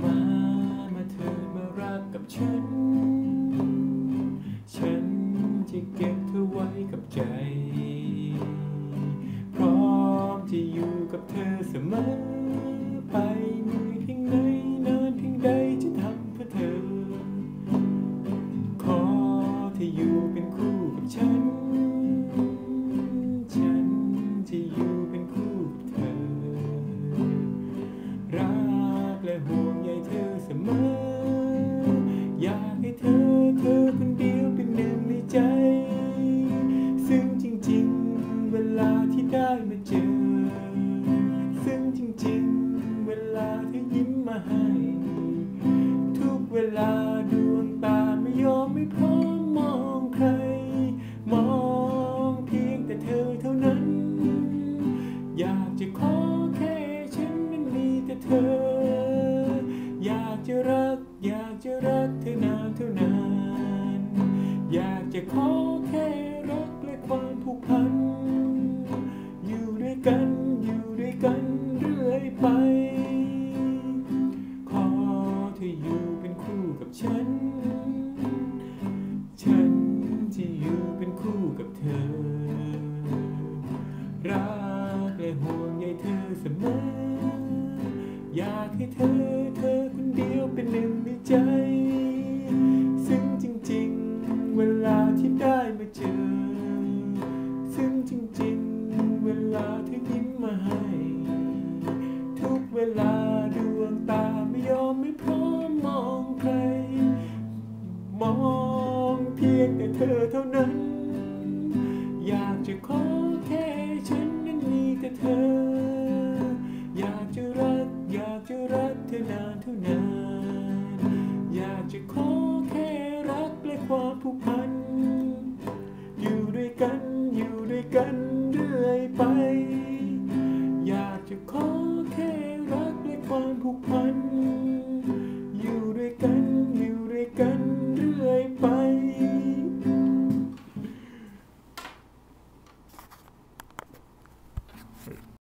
มา มาเธอมารักกับฉัน ฉันจะเก็บเธอไว้กับใจ พร้อมจะอยู่กับเธอเสมอไป จะขอแค่รักและความผูกพัน อยู่ด้วยกันอยู่ด้วยกันเรื่อยไป ขอเธออยู่เป็นคู่กับฉัน ฉันจะอยู่เป็นคู่กับเธอ รักและห่วงใยเธอเสมอ อยากให้เธอเธอคนเดียวเป็นหนึ่งในใจ เวลาดวงตาไม่ยอมไม่พร้อมมองใคร มองเพียงแต่เธอเท่านั้น อยากจะขอแค่ฉันนั้นมีแต่เธอ อยากจะรัก อยากจะรักเธอนานเท่านาน อยากจะขอแค่รักและความผูกพัน อยู่ด้วยกัน อยู่ด้วยกันเรื่อยไป